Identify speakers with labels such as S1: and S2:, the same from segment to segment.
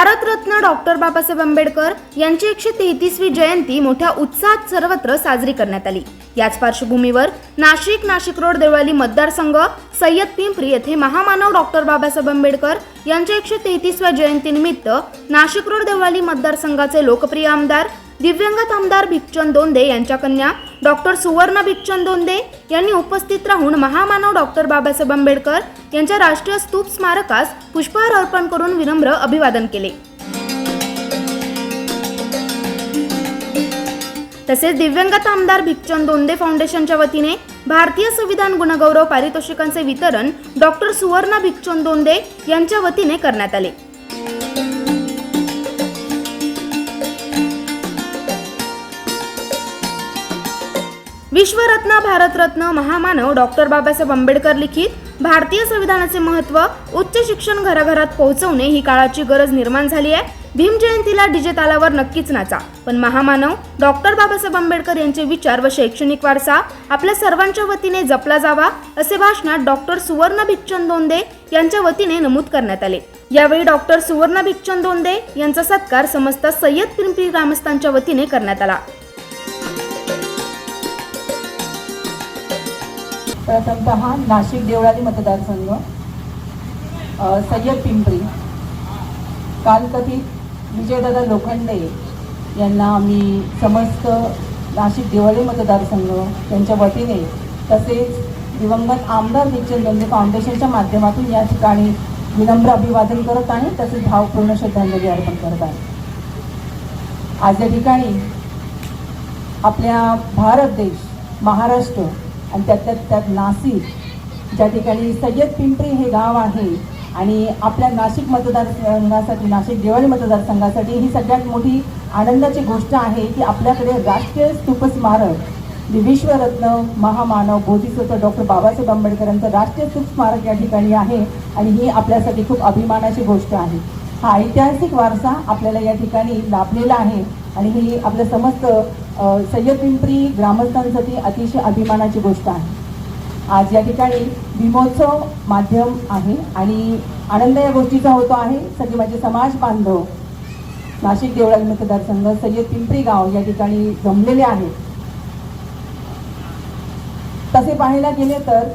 S1: Bharat Ratna doctor Babasaheb Ambedkar यांची एकशे तेहतीसवी जयंती मोठ्या उत्साहात सर्वत्र साजरी करण्यात आली. याच पार्श्वभूमीवर नाशिक नाशिक रोड देवळाली मतदारसंघ सय्यद पिंपरी येथे महामानव डॉक्टर बाबासाहेब आंबेडकर यांच्या एकशे तेहतीसव्या जयंतीनिमित्त नाशिक रोड देवळाली मतदारसंघाचे लोकप्रिय आमदार दिव्यांगत आमदार भिकचंद दोंदे यांच्या कन्या डॉक्टर सुवर्ण बिच्चन दोंदे यांनी उपस्थित राहून महामानव डॉक्टर बाबासाहेब आंबेडकर यांच्या राष्ट्रीय स्तूप स्मारकास पुष्पहार अर्पण करून विनम्र अभिवादन केले. तसेच दिव्यांगत आमदार भिक्चन दोंदे फाउंडेशनच्या वतीने भारतीय संविधान गुणगौरव पारितोषिकांचे वितरण डॉक्टर सुवर्णा भिक्चन दोंदे यांच्या वतीने करण्यात आले. विश्वरत्न भारतरत्न महामानव डॉक्टर बाबासाहेब आंबेडकर लिखित भारतीय संविधानाचे महत्त्व उच्च शिक्षण घराघरात पोहोचवणे ही काळाची गरज निर्माण झाली आहे. भीम जयंतीला डीजे तालावर नक्कीच नाचा. पण महामानव डॉक्टर बाबासाहेब आंबेडकर यांचे विचार व शैक्षणिक वारसा आपल्या सर्वांच्या वतीने जपला जावा असे भाषणात डॉक्टर सुवर्ण भिक्षन दोंदे यांच्या वतीने नमूद करण्यात आले. यावेळी डॉक्टर सुवर्ण भिक्षन दोंदे यांचा सत्कार समस्त सय्यद पिंपरी ग्रामस्थांच्या वतीने करण्यात आला.
S2: प्रथमतः नाशिक देवळाली मतदारसंघ सय्यद पिंपरी कालकथित विजयदादा लोखंडे यांना आम्ही समस्त नाशिक देवळी मतदारसंघ यांच्या वतीने तसेच दिवंगत आमदार निश्चल दोंदे फाउंडेशनच्या माध्यमातून या ठिकाणी विनम्र अभिवादन करत आहे. तसेच भावपूर्ण श्रद्धांजली अर्पण करत आहे. आज या ठिकाणी आपल्या भारत देश महाराष्ट्र आणि त्यातल्या त्यात नाशिक ज्या ठिकाणी सय्यद पिंपरी हे गाव आहे आणि आपल्या नाशिक मतदारसंघासाठी नाशिक देवळी मतदारसंघासाठी ही सगळ्यात मोठी आनंदाची गोष्ट आहे की आपल्याकडे राष्ट्रीय स्तूप स्मारक म्हणजे विश्वरत्न महामानव बोधिसत्व डॉक्टर बाबासाहेब आंबेडकरांचं राष्ट्रीय स्तूप स्मारक या ठिकाणी आहे आणि ही आपल्यासाठी खूप अभिमानाची गोष्ट आहे. हा ऐतिहासिक वारसा आपल्याला या ठिकाणी लाभलेला आहे आणि ही आपल्या समस्त सय्यद पिंपरी ग्रामस्थांसाठी अतिशय अभिमानाची गोष्ट आहे. आज या ठिकाणी भीमोत्सव माध्यम आहे आणि आनंद या गोष्टीचा होतो आहे. सगळे माझे समाज बांधव नाशिक देवळाली मतदारसंघ सय्यद पिंपरी गाव या ठिकाणी जमलेले आहेत. तसे पाहायला गेले तर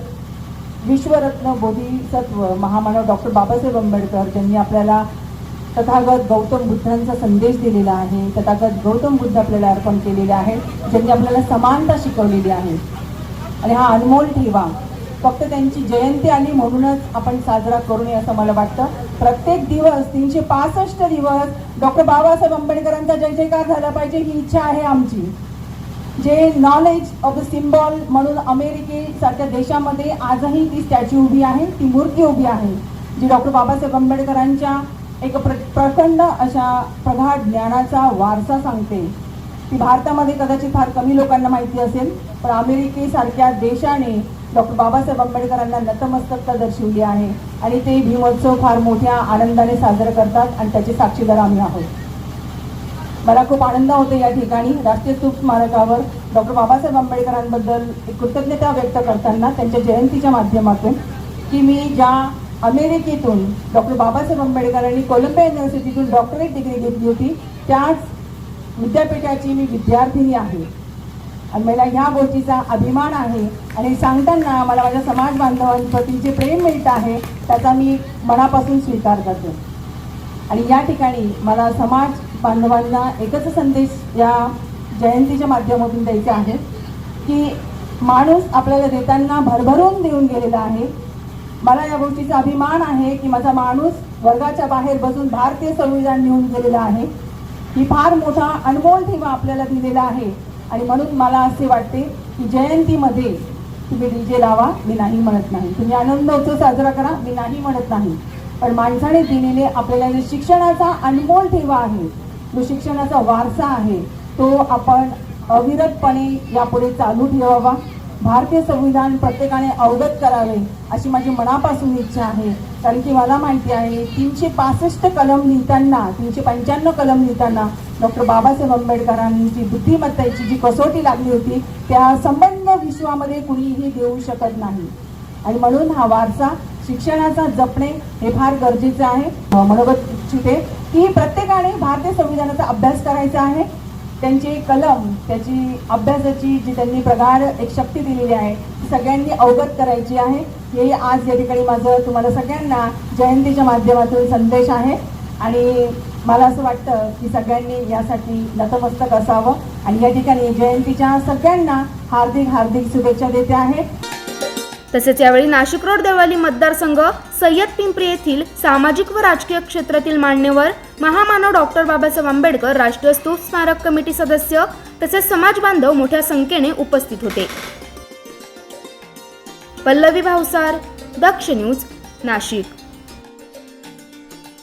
S2: विश्वरत्न बोधिसत्व महामानव डॉक्टर बाबासाहेब आंबेडकर ज्यांनी आपल्याला तथागत गौतम बुद्धांचा संदेश दिलेला आहे. तथागत गौतम बुद्ध आपल्याला अर्पण केलेले आहेत ज्यांनी आपल्याला समानता शिकवलेली आहे. आणि हा अनमोल ठेवा. फक्त त्यांची जयंती आली म्हणूनच आपण साजरा करू नये असं मला वाटतं. प्रत्येक दिवस तीनशे पासष्ट दिवस डॉक्टर बाबासाहेब आंबेडकरांचा जय जयकार झाला पाहिजे ही इच्छा आहे आमची. जे नॉलेज ऑफ द सिम्बॉल म्हणून अमेरिकेसारख्या देशामध्ये आजही ती स्टॅच्यू उभी आहे ती मूर्ती उभी आहे जी डॉक्टर बाबासाहेब आंबेडकरांच्या एक प्र प्रचंड अशा प्रगाढ ज्ञानाचा वारसा सांगते. ती भारतामध्ये कदाचित फार कमी लोकांना माहिती असेल पण अमेरिकेसारख्या देशाने डॉक्टर बाबासाहेब आंबेडकरांना नतमस्तकता दर्शवली आहे आणि ते भीमोत्सव फार मोठ्या आनंदाने साजरा करतात आणि त्याचे साक्षीदार आम्ही आहोत. मला खूप आनंद होतो या ठिकाणी राष्ट्रीय स्तूप स्मारकावर डॉक्टर बाबासाहेब आंबेडकरांबद्दल एक कृतज्ञता व्यक्त करताना त्यांच्या जयंतीच्या माध्यमातून की मी ज्या अमेरिकेतून डॉक्टर बाबासाहेब आंबेडकरांनी कोलंबिया युनिव्हर्सिटीतून डॉक्टरेट डिग्री घेतली होती. त्याच विद्यापीठाची मी विद्यार्थिनी आहे. आणि मला ह्या गोष्टीचा अभिमान आहे. आणि सांगताना मला माझ्या समाज बांधवांप्रती जे प्रेम मिळतं आहे त्याचा मी मनापासून स्वीकार करते. आणि या ठिकाणी मला समाज बांधवांना एकच संदेश या जयंतीच्या माध्यमातून द्यायचे आहे की माणूस आपल्याला देताना भरभरून देऊन गेलेला आहे. मला या गोष्टीचा अभिमान आहे की माझा माणूस वर्गाच्या बाहेर बसून भारतीय संविधान लिहून गेलेला आहे. ही फार मोठा अनमोल ठेवा आपल्याला दिलेला आहे. आणि म्हणून मला असे वाटते की जयंतीमध्ये तुम्ही डीजे लावा मी नाही म्हणत नाही. तुम्ही आनंद उत्सव साजरा करा मी नाही म्हणत नाही. पण माणसाने दिलेले आपल्याला जे शिक्षणाचा अनमोल ठेवा आहे जो शिक्षणाचा वारसा आहे तो आपण अविरतपणे यापुढे चालू ठेवावा. भारतीय संविधान प्रत्येकाने अवगत करावे अशी माझी मनापासून इच्छा आहे. कारण की मला माहिती आहे तीनशे पासष्ट कलम लिहिताना तीनशे पंच्याण्णव कलम लिहिताना डॉक्टर बाबासाहेब आंबेडकरांची बुद्धिमत्तेची जी कसोटी लागली होती त्या संबंध विश्वामध्ये कुणीही देऊ शकत नाही. आणि म्हणून हा वारसा शिक्षणाचा जपणे हे फार गरजेचं आहे. अं, मनोगत इच्छिते की प्रत्येकाने भारतीय संविधानाचा अभ्यास करायचा आहे त्यांची कलम त्याची अभ्यासाची जी त्यांनी प्रगाढ एक शक्ती दिलेली आहे ती सगळ्यांनी अवगत करायची आहे. हे आज या ठिकाणी माझं तुम्हाला सगळ्यांना जयंतीच्या माध्यमातून संदेश आहे. आणि मला असं वाटतं की सगळ्यांनी यासाठी नतमस्तक असावं. आणि या ठिकाणी जयंतीच्या सगळ्यांना हार्दिक हार्दिक शुभेच्छा देते आहे.
S1: तसेच यावेळी नाशिक रोड देवळाली मतदारसंघ सय्यद पिंपरी येथील सामाजिक व राजकीय क्षेत्रातील मान्यवर महामानव डॉक्टर बाबासाहेब आंबेडकर राष्ट्रीय स्तूप स्मारक कमिटी सदस्य तसेच समाज बांधव मोठ्या संख्येने उपस्थित होते. पल्लवी भावसार दक्ष न्यूज नाशिक.